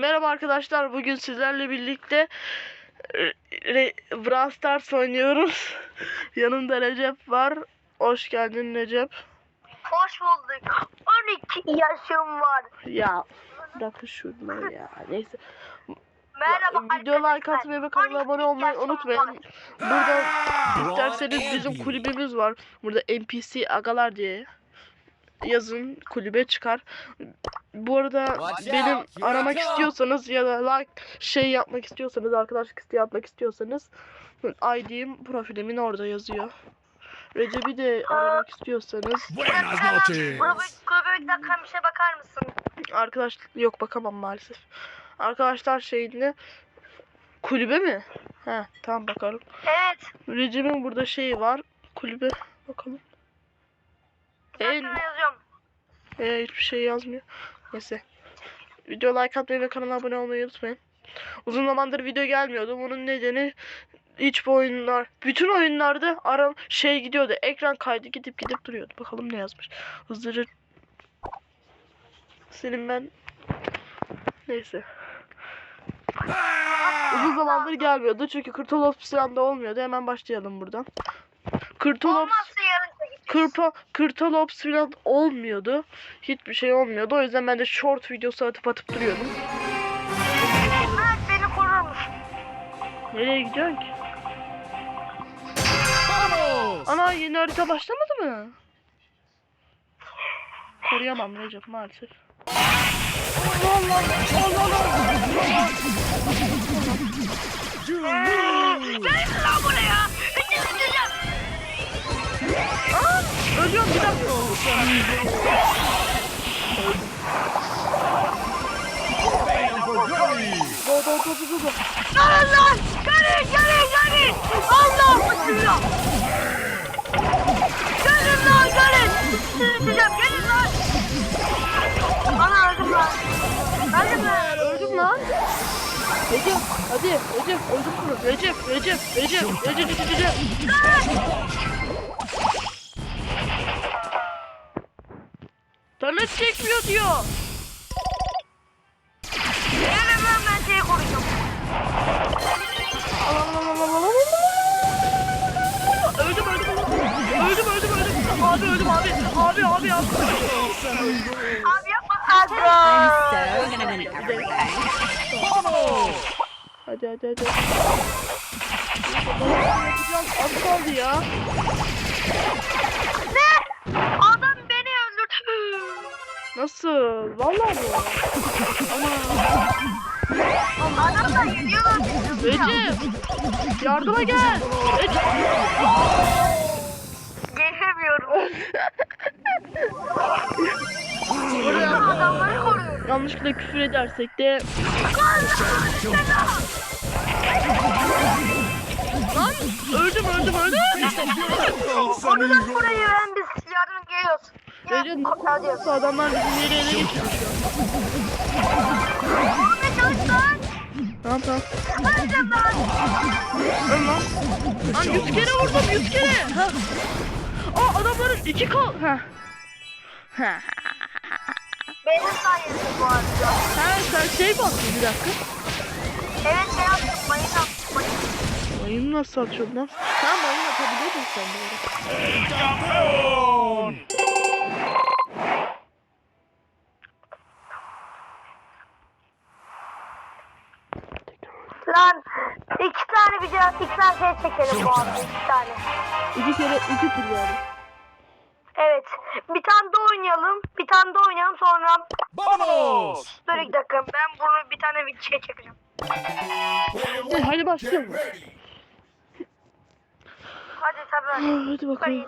Merhaba arkadaşlar. Bugün sizlerle birlikte e, Brawl Stars oynuyoruz. Yanımda Recep var. Hoş geldin Recep. Hoş bulduk. 12 yaşım var. Ya bırakın şunu ya. Neyse. Merhaba Video like arkadaşlar. atmayı ve kanala 12 abone olmayı unutmayın. var. Burada isterseniz bizim kulübümüz var. Burada NPC agalar diye yazın kulübe çıkar. Bu arada benim aramak istiyorsanız ya da like şey yapmak istiyorsanız arkadaşlık isteği yapmak istiyorsanız ID'm profilimin orada yazıyor. Recep'i de aramak istiyorsanız Buenas noches. Kulübe bir dakika bir şey bakar mısın? arkadaş yok bakamam maalesef. Arkadaşlar şeyinde kulübe mi? He tamam bakalım. Evet. Recep'in burada şeyi var. Kulübe bakalım. Dakika yazıyorum. Ee, hiçbir şey yazmıyor. Neyse. Video like atmayı ve kanala abone olmayı unutmayın. Uzun zamandır video gelmiyordu. Bunun nedeni hiç bu oyunlar, bütün oyunlarda aram şey gidiyordu. Ekran kaydı gidip gidip duruyordu. Bakalım ne yazmış. Hızlıca senin ben neyse. Uzun zamandır gelmiyordu çünkü Kırtolops falan da olmuyordu. Hemen başlayalım buradan. Yarın çekeceğiz. Kırpa, kırtalops falan olmuyordu. Hiçbir şey olmuyordu. O yüzden ben de short videosu atıp atıp duruyordum. Mert beni korur musun? Nereye gidiyorsun ki? Vamos. Ana yeni harita başlamadı mı? Koruyamam Recep maalesef. Gelin lan buraya. İkiniz gideceğim. Ölüyorum bir dakika. Go go go go go. Gelin lan. Gelin gelin gelin. Allah bismillah. Gelin lan. İkiniz gideceğim. Gelin lan. Ana öldüm lan. Öldüm lan. Öldüm lan. Recep hadi Recep öldüm bunu. Recep Recep Recep Recep Recep Recep. Tanet çekmiyor diyor. Lan ben seni koruyacağım. Öldüm öldüm öldüm. Öldüm öldüm. Abi öldüm abi. Abi abi abi. Abi yapma. Vamos. Hadi hadi hadi. Az kaldı ya. Nasıl? Vallahi mi? Adam da yeniyor lan. Recep. Yardıma gel. Recep. Gelemiyorum. Buraya Adamları koruyorum. yanlışlıkla küfür edersek de Lan öldüm öldüm öldüm. Korudan amigos. burayı ben Hadi. nasıl adamlar bizim yeri ele. Ahmet Özkan. Tamam tamam. Öldüm lan. Öl lan. Lan yüz kere vurdum yüz kere. Ha. Aa adamların iki kal. Ha. Ha. Benim sayemde bu arada. Ha sen şey mi attın bir dakika? Evet şey yaptım. Mayın attım. Mayın. Mayını nasıl atıyorsun lan? Sen mayın atabiliyordun sen de öyle. Campeón. Lan iki tane bir cevap, iki tane şey çekelim bu arada. iki tane. İki kere iki tur yani. Evet. Bir tane de oynayalım. Bir tane de oynayalım sonra. Vamos. Dur iki dakika. Ben bunu bir tane bir şey çekeceğim. Hadi, hadi başlayalım. Hadi tabii. Hadi bakalım.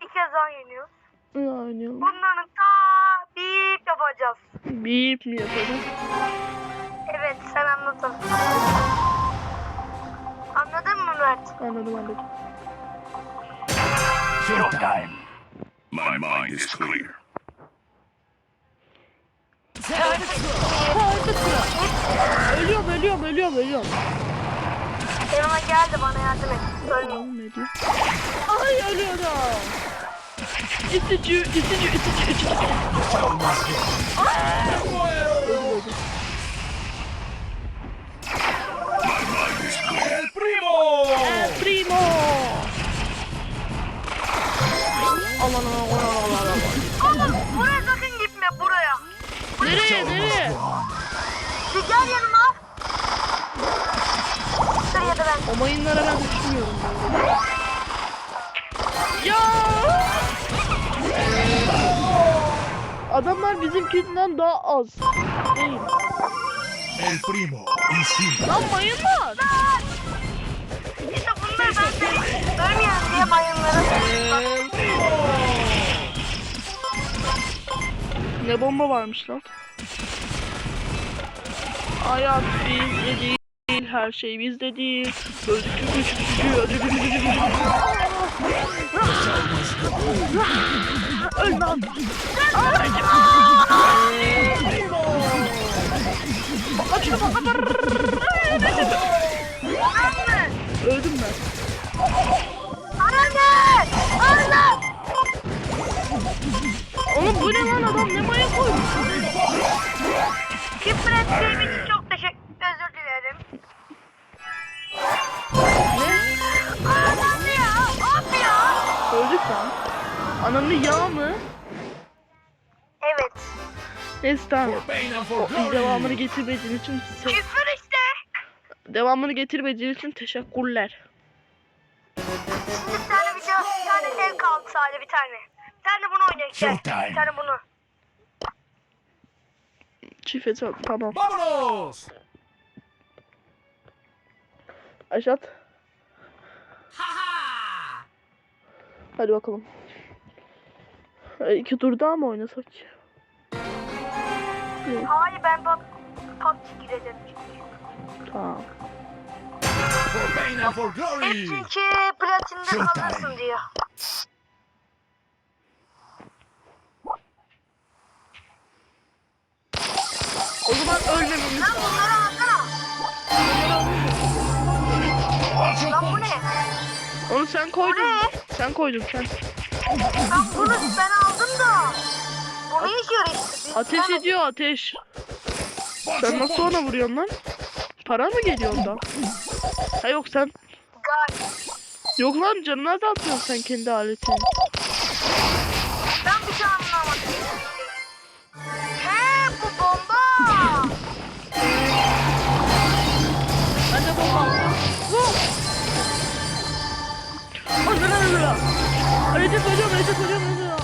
Bir kez daha yeniyoruz. Ne oynayalım? Bunların ta bip yapacağız. Bip mi yapalım? Evet sen anladın. Anladın mı Mert? Anladım anladım. Showtime. My mind is clear. Ölüyorum ölüyorum ölüyorum ölüyorum. Yanıma geldi bana yardım et. Ölmeyin. Oğlum ne diyor? Ay ölüyorum. İtici, itici, itici, itici. Nereye nereye? Bir gel yanıma. Dur ya da ben. O mayınlara ben düşmüyorum. Ya! Adamlar bizimkinden daha az. Değil. El primo here. Lan mayın var. İşte bunları ben de ölmeyelim diye mayınları. Ne bomba varmış lan. Hayat bizde değil, her şey bizde değil. Öl lan. Öldüm ben. Anne! Anne! Oğlum bu ne lan adam ne maya Lan. Ananı yağ mı? Evet. Neyse tamam. O, devamını getirmediğin için se- Küfür işte. devamını getirmediğin için teşekkürler. Bir tane video, bir tane ev kaldı sadece bir tane. Bir tane bunu oynayacak. Showtime. Bir tane bunu. Çift hesap tamam. Vámonos. Aşat. Hadi bakalım. İki tur daha mı oynasak? Hayır ben pop, PUBG gireceğim çünkü. Tamam. For pain and for glory. Hep çünkü platinde kalırsın diyor. O zaman ölmememiz Lan bunları alsana. Lan bu ne? Onu sen koydun. Ne? Sen koydun sen. Lan bunu ben aldım da. Bu ne? Biz- Ateş ben- ediyor ateş. Sen nasıl ona vuruyorsun lan? Para mı geliyor ondan? Ha yok sen. Yok lan canını azaltıyorsun sen kendi aletini. Lan. Recep hocam Recep hocam Recep.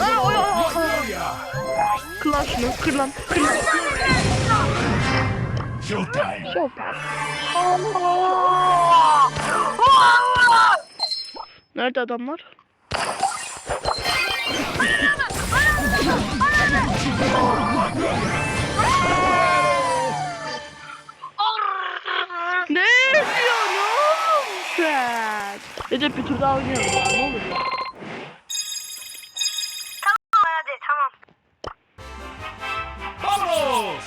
Ay ay ay ay. Gloria. Kır lan şunu kır. Showtime. Oo! Nerede adamlar? Ne Recep bir tur daha oynayalım ya ne olur ya. Tamam hadi tamam. Vámonos.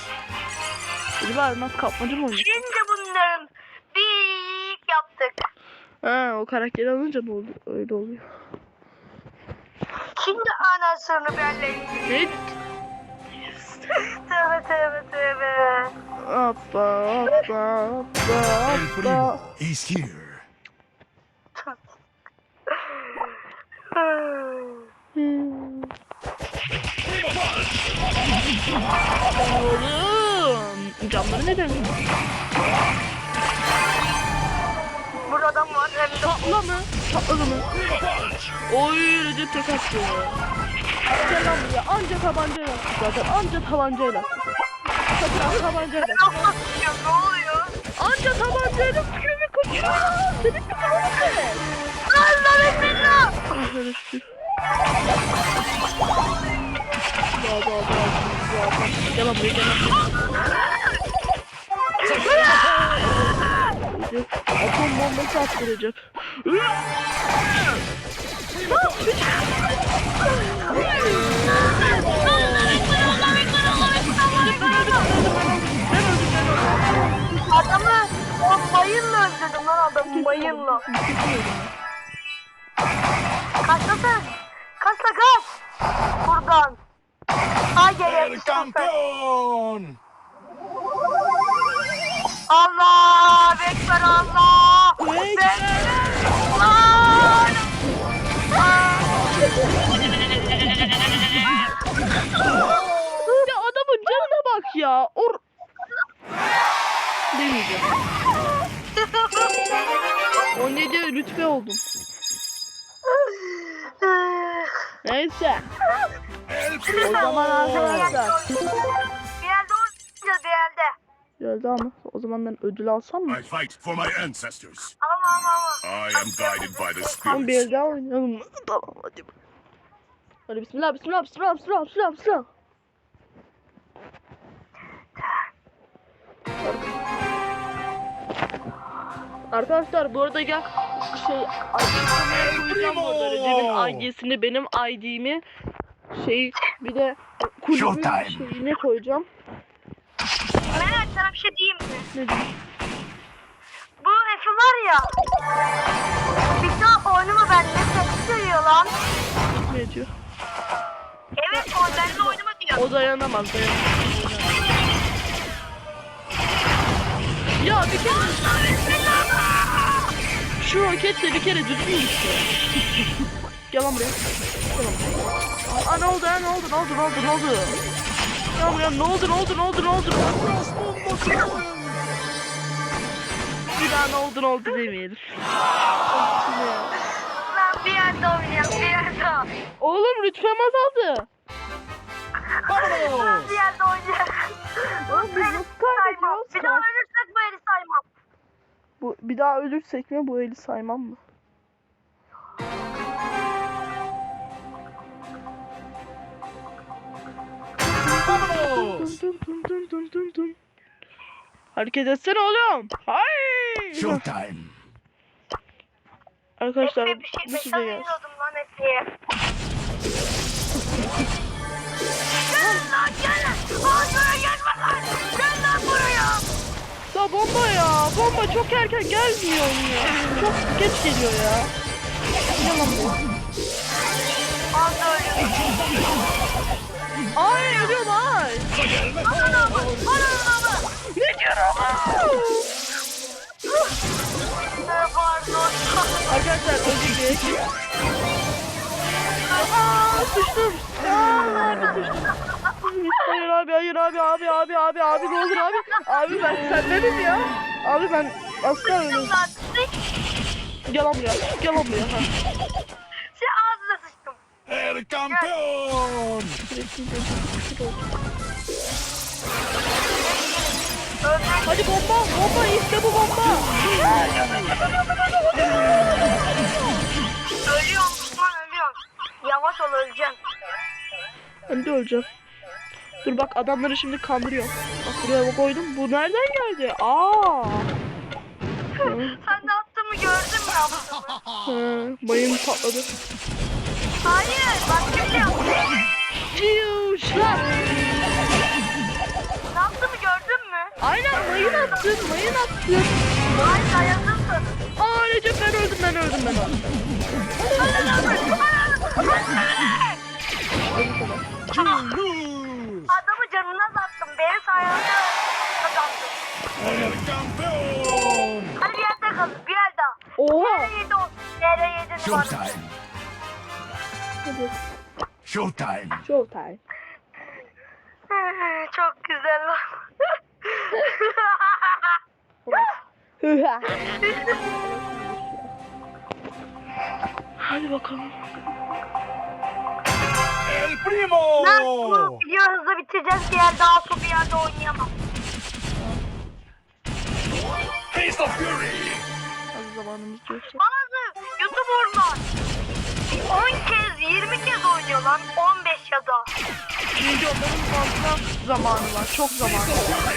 Recep abi nasıl kapmaca mı oynuyor? Şimdi bunların bir yaptık. Ha o karakteri alınca mı oluyor? Öyle oluyor. Şimdi anasını belleyin. Ne? Tövbe tövbe tövbe. Hoppa hoppa hoppa hoppa. is here. Oğlum camları neden? Burada adam var hem de Patla mı? Patladı mı? Oy Recep tek attı. Gel lan buraya. Anca tabancayla attık zaten. Anca tabancayla attık. Zaten tabancayla attık. Ne oluyor? Anca tabancayla sıkıyor ve koşuyor. Senin bir tabanca. Allah bismillah. Şöyle şükür. Lan buraya. Recep, Atom bombası attı Recep. Adamı o mayınla öldürdüm lan adamı mayınla. Kaçlasın. Kaçla kaç. Buradan. Ha geriye El campeón. Allah Ekber Allah. Ekber. Allah. ya. Or Demeyeceğim. 17 rütbe oldum. Neyse. O zaman arkadaşlar. Bir yerde oynayacağız bir yerde. Geldi ama o zaman ben ödül alsam mı? I fight for my ancestors. Ama ama ama. I am guided by the Tamam bir spirits. el daha oynayalım mı? Tamam hadi. Hadi bismillah bismillah bismillah bismillah bismillah bismillah. Arkadaşlar bu arada gel şey açıklamaya koyacağım bu arada. Recep'in ID'sini benim ID'mi şey bir de kulübün şeyine koyacağım. Mehmet sana bir şey diyeyim mi? Ne diyeyim? Bu Efe var ya. Bir daha oynama benimle ses duyuyor lan. Ne diyor? Evet o benimle oynama diyor. O dayanamaz dayanamaz. Ya bir kere şu roketle bir kere düzgün gitti. Gel lan buraya. Gel lan buraya. Aa ne oldu ya ne oldu ne oldu ne oldu ne oldu? Ya buraya ne oldu ne oldu ne oldu ne oldu? Bir daha ne oldu ne oldu demeyelim. Ben bir yerde oynayalım bir yerde. Oğlum rütbem azaldı. Bir yerde oynayalım. Oğlum biz nasıl Saymam. kaybediyoruz? Bir daha ölürsek bu eli saymam. Bu, bir daha ölürsek mi bu eli saymam mı? Vámonos. Dun dun dun dun dun dun. Hareket etsene oğlum. Hay. Showtime. Arkadaşlar Efe bir şey bu size gelsin. lan Efe'ye. Gel lan gel. Lan buraya gelme lan. Gel lan buraya. Ya bomba ya. Bomba çok erken gelmiyor ya. Çok geç geliyor ya. Lan da ölüyorum. Ay ölüyorum ay. Bana mı? Ne diyorum? Ee, Pardon. Arkadaşlar özür dilerim. Aa düştüm. Hayır abi hayır abi abi abi abi abi ne olur abi. Abi ben sendenim ya. Abi ben asla öyle. Sıçtım lan. Sıç. Gel buraya. Gel buraya. Şey ağzına sıçtım. El campeón. Hadi bomba bomba işte bu bomba. Ölüyorum Osman ölüyorum. Yavaş ol öleceksin. Ben de öleceğim. Dur bak adamları şimdi kandırıyor. Bak buraya koydum. Bu nereden geldi? Aa. Sen ne yaptığımı gördün mü yaptığımı? Ha, mayın patladı. Hayır başka bir şey yaptım. Gördün mü? Aynen mayın attın, mayın attın. Hayır dayandım sana. Aa Recep ben öldüm, ben öldüm, ben öldüm. Adamı canına sattım. Benim sayemde kazandım. Hadi bir yerde kalın. Bir yer daha. Oha. Yere yedi olsun. Yere yedi numara. Showtime. Hadi, Showtime. Showtime. Çok güzel lan. Hadi bakalım. El primo. ben bu video hızlı bitireceğiz. Bir yer daha olsa bir yerde oynayamam. Face of Fury. Az zamanımız yoksa. Bazı YouTuber'lar 10 kez 20 kez oynuyor lan. 15 ya da. Çünkü onların fazla zamanı var, çok zamanı var.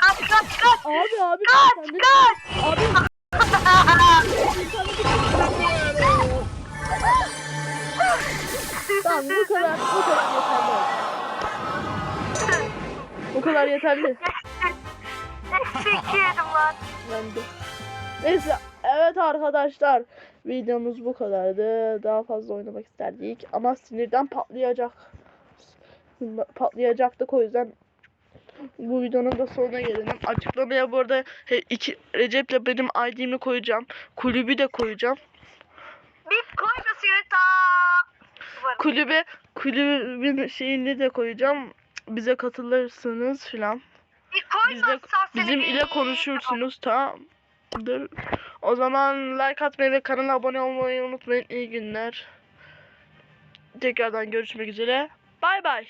Kaç kaç kaç. Abi abi Kaç kaç. Abi tamam bu kadar bu kadar kadar yeterli. Lan. Ben de. Neyse evet arkadaşlar videomuz bu kadardı. Daha fazla oynamak isterdik ama sinirden patlayacak. Patlayacaktık o yüzden bu videonun da sonuna gelelim. Açıklamaya bu arada iki, Recep'le benim ID'mi koyacağım. Kulübü de koyacağım. Biz koymasın ta. Kulübe kulübün şeyini de koyacağım. Bize katılırsınız filan. Biz Bizle, bizim ile konuşursunuz tamamdır. O zaman like atmayı ve kanala abone olmayı unutmayın. İyi günler. Tekrardan görüşmek üzere. Bay bay.